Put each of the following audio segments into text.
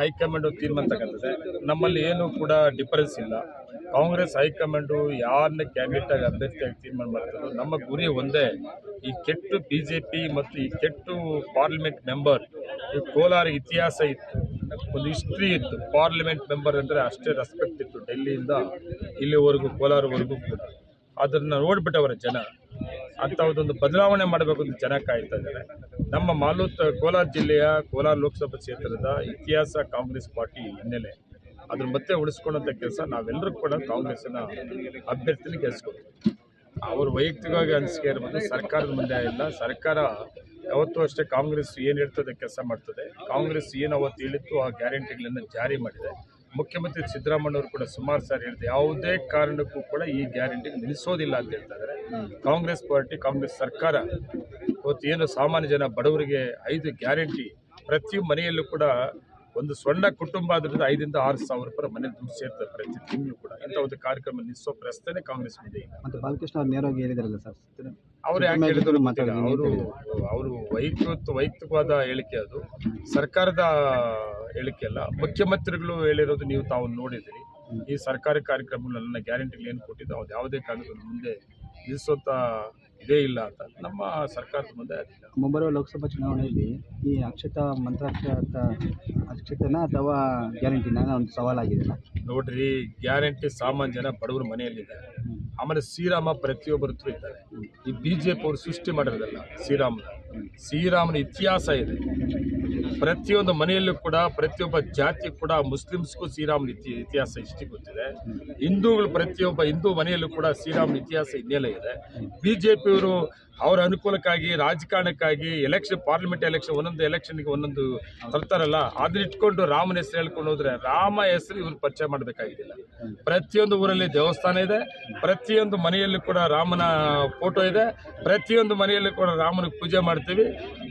High command ತೀರ್ಮಾನ ತಗೊಂಡಿದೆ ನಮ್ಮಲ್ಲಿ ಏನು ಕೂಡ ಡಿಫರೆನ್ಸ್ ಇಲ್ಲ. ಕಾಂಗ್ರೆಸ್ ಹೈಕಮಾಂಡು ಯಾರನ್ನ ಕ್ಯಾಂಡಿಡೇಟ್ ಆಗಿ ಅಭ್ಯರ್ಥಿಯಾಗಿ ತೀರ್ಮಾನ ಮಾಡ್ತಾರೋ, ನಮ್ಮ ಗುರಿ ಒಂದೇ. ಈ ಕೆಟ್ಟು ಬಿ ಜೆ ಪಿ ಮತ್ತು ಈ ಕೆಟ್ಟು ಪಾರ್ಲಿಮೆಂಟ್ ಮೆಂಬರ್ ಈ ಕೋಲಾರ ಇತಿಹಾಸ ಇತ್ತು. ಒಂದು ಹಿಸ್ಟ್ರಿ ಇತ್ತು. ಪಾರ್ಲಿಮೆಂಟ್ ಮೆಂಬರ್ ಅಂದರೆ ಅಷ್ಟೇ ರೆಸ್ಪೆಕ್ಟ್ ಇತ್ತು ಡೆಲ್ಲಿಯಿಂದ ಇಲ್ಲಿವರೆಗೂ, ಕೋಲಾರವರೆಗೂ ಕೂಡ. ಅದನ್ನು ನೋಡ್ಬಿಟ್ಟವರ ಜನ. ಅಂತ ಒಂದು ಬದಲಾವಣೆ ಮಾಡಬೇಕು ಅಂತ ಜನ ಕಾಯ್ತಾ ಇದ್ದಾರೆ. ನಮ್ಮ ಮಾಲೂತ್ ಕೋಲಾರ ಜಿಲ್ಲೆಯ ಕೋಲಾರ ಲೋಕಸಭಾ ಕ್ಷೇತ್ರದ ಇತಿಹಾಸ ಕಾಂಗ್ರೆಸ್ ಪಾರ್ಟಿ ಹಿನ್ನೆಲೆ ಅದ್ರ ಮತ್ತೆ ಉಳಿಸ್ಕೊಳ್ಳೋಂಥ ಕೆಲಸ ನಾವೆಲ್ಲರೂ ಕೂಡ ಕಾಂಗ್ರೆಸ್ಸಿನ ಅಭ್ಯರ್ಥಿನ ಗೆಲ್ಸ್ಕೊಳ್ತೀವಿ ಅವರು ವೈಯಕ್ತಿಕವಾಗಿ ಅನಿಸಿಕೆ ಇರ್ಬೋದು, ಸರ್ಕಾರದ ಮುಂದೆ ಇಲ್ಲ. ಸರ್ಕಾರ ಯಾವತ್ತೂ ಅಷ್ಟೇ ಕಾಂಗ್ರೆಸ್ ಏನು ಹೇಳ್ತದೆ ಕೆಲಸ ಮಾಡ್ತದೆ. ಕಾಂಗ್ರೆಸ್ ಏನು ಅವತ್ತು ಹೇಳಿತ್ತು ಆ ಗ್ಯಾರಂಟಿಗಳನ್ನು ಜಾರಿ ಮಾಡಿದೆ. ಮುಖ್ಯಮಂತ್ರಿ ಸಿದ್ದರಾಮಯ್ಯವರು ಕೂಡ ಸುಮಾರು ಸಾರಿ ಹೇಳಿದೆ, ಯಾವುದೇ ಕಾರಣಕ್ಕೂ ಕೂಡ ಈ ಗ್ಯಾರಂಟಿ ನಿಲ್ಲಿಸೋದಿಲ್ಲ ಅಂತ ಹೇಳ್ತಾ ಕಾಂಗ್ರೆಸ್ ಪಾರ್ಟಿ, ಕಾಂಗ್ರೆಸ್ ಸರ್ಕಾರ ಇವತ್ತು ಏನು ಸಾಮಾನ್ಯ ಜನ ಬಡವರಿಗೆ ಐದು ಗ್ಯಾರಂಟಿ ಪ್ರತಿ ಮನೆಯಲ್ಲೂ ಕೂಡ ಒಂದು ಸಣ್ಣ ಕುಟುಂಬ ಆದ್ರಿಂದ ಐದರಿಂದ ಆರು ಸಾವಿರ ರೂಪಾಯಿ ಮನೆ ದುಡ್ಡು ಸೇರ್ತಾರೆ ಪ್ರತಿ ತಿಂಗಳು ಕೂಡ. ಇಂಥ ಒಂದು ಕಾರ್ಯಕ್ರಮ ನಿಲ್ಲಿಸೋ ಪ್ರಶ್ನೆ ಕಾಂಗ್ರೆಸ್ ಮುಂದೆ ಮತ್ತು ಬಾಲಕೃಷ್ಣ ಅವ್ರು ನೇರವಾಗಿ ಹೇಳಿದಾರಲ್ಲ ಸರ್? ಅವ್ರು ಯಾಕೆ ಹೇಳಿದ್ರು ಅವರು ಅವರು ವೈಯಕ್ತ ವೈಯಕ್ತಿಕವಾದ ಹೇಳಿಕೆ ಅದು. ಸರ್ಕಾರದ ಹೇಳಿಕೆ ಅಲ್ಲ. ಮುಖ್ಯಮಂತ್ರಿಗಳು ಹೇಳಿರೋದು ನೀವು ತಾವು ನೋಡಿದಿರಿ ಈ ಸರ್ಕಾರಿ ಕಾರ್ಯಕ್ರಮಗಳನ್ನ ಗ್ಯಾರಂಟಿಗಳು ಏನು ಕೊಟ್ಟಿದ್ದು ಅದು ಯಾವುದೇ ಕಾರಣಕ್ಕೂ ಮುಂದೆ ನಿಲ್ಲಿಸೋಂಥ ಇದೇ ಇಲ್ಲ ಅಂತ. ನಮ್ಮ ಸರ್ಕಾರದ ಮುಂದೆ ಮುಂಬರುವ ಲೋಕಸಭಾ ಚುನಾವಣೆಯಲ್ಲಿ ಈ ಅಕ್ಷತ ಮಂತ್ರಾಕ್ಷತ ಅಕ್ಷತನ ಅಥವಾ ಗ್ಯಾರಂಟಿನ ಒಂದು ಸವಾಲಾಗಿದೆ ನೋಡ್ರಿ ಗ್ಯಾರಂಟಿ ಸಾಮಾನ್ಯ ಜನ ಬಡವರ ಮನೆಯಲ್ಲಿದ್ದಾರೆ ಆಮೇಲೆ ಶ್ರೀರಾಮ ಪ್ರತಿಯೊಬ್ಬರು ಹತ್ರ ಇದ್ದಾರೆ. ಈ ಬಿ ಜೆ ಪಿ ಅವರು ಸೃಷ್ಟಿ ಮಾಡಿರೋದಲ್ಲ ಶ್ರೀರಾಮನ. ಶ್ರೀರಾಮನ ಇತಿಹಾಸ ಇದೆ. ಪ್ರತಿಯೊಂದು ಮನೆಯಲ್ಲೂ ಕೂಡ, ಪ್ರತಿಯೊಬ್ಬ ಜಾತಿ ಕೂಡ, ಮುಸ್ಲಿಮ್ಸ್ಗೂ ಶ್ರೀರಾಮನ ಇತಿ, ಇತಿಹಾಸ ಇಷ್ಟು ಗೊತ್ತಿದೆ. ಹಿಂದೂಗಳು ಪ್ರತಿಯೊಬ್ಬ ಹಿಂದೂ ಮನೆಯಲ್ಲೂ ಕೂಡ ಶ್ರೀರಾಮನ ಇತಿಹಾಸ ಹಿನ್ನೆಲೆ ಇದೆ. ಬಿ ಜೆ ಪಿಯವರು ಅವರ ಅನುಕೂಲಕ್ಕಾಗಿ, ರಾಜಕಾರಣಕ್ಕಾಗಿ ಎಲೆಕ್ಷನ್ ಪಾರ್ಲಿಮೆಂಟ್ ಎಲೆಕ್ಷನ್ ಒಂದೊಂದು ಎಲೆಕ್ಷನ್ಗೆ ಒಂದೊಂದು ತರ್ತಾರಲ್ಲ, ಅದನ್ನ ಇಟ್ಕೊಂಡು ರಾಮನ ಹೆಸರು ಹೇಳ್ಕೊಂಡು ಹೋದ್ರೆ ರಾಮ ಹೆಸರು ಇವ್ರು ಪರಿಚಯ ಮಾಡಬೇಕಾಗಿಲ್ಲ ಪ್ರತಿಯೊಂದು ಊರಲ್ಲಿ ದೇವಸ್ಥಾನ ಇದೆ, ಪ್ರತಿಯೊಂದು ಮನೆಯಲ್ಲೂ ಕೂಡ ರಾಮನ ಫೋಟೋ ಇದೆ, ಪ್ರತಿಯೊಂದು ಮನೆಯಲ್ಲೂ ಕೂಡ ರಾಮನ ಪೂಜೆ ಮಾಡ್ತೀವಿ.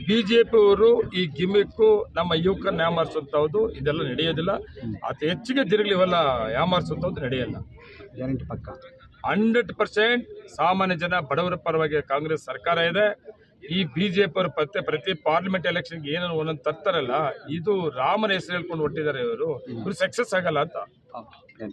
ಬಿ ಜೆ ಪಿಯವರು ಈ ಗಿಮಿಕ್ಕು ನಮ್ಮ ಯುವಕರನ್ನ ಯಾಮಾರಿಸುವಂಥದ್ದು ಇದೆಲ್ಲ ನಡೆಯೋದಿಲ್ಲ. ಅತಿ ಹೆಚ್ಚಿಗೆ ತಿರುಗಲಿ ಇವೆಲ್ಲ ಯಾಮಾರಿಸುವಂಥದ್ದು ನಡೆಯಲ್ಲ. ಗ್ಯಾರಂಟಿ ಪಕ್ಕ. ಹಂಡ್ರೆಡ್ ಪರ್ಸೆಂಟ್ ಸಾಮಾನ್ಯ ಜನ ಬಡವರ ಪರವಾಗಿ ಕಾಂಗ್ರೆಸ್ ಸರ್ಕಾರ ಇದೆ. ಈ ಬಿಜೆಪಿ ಅವರು ಪ್ರತಿ ಪ್ರತಿ ಪಾರ್ಲಿಮೆಂಟ್ ಎಲೆಕ್ಷನ್ಗೆ ಏನೋ ಒಂದೊಂದು ತರ್ತಾರಲ್ಲ ಇದು ರಾಮನ ಹೆಸರು ಹೇಳ್ಕೊಂಡು ಹೊಟ್ಟಿದ್ದಾರೆ ಇವರು. ಇವರು ಸಕ್ಸಸ್ ಆಗಲ್ಲ ಅಂತ.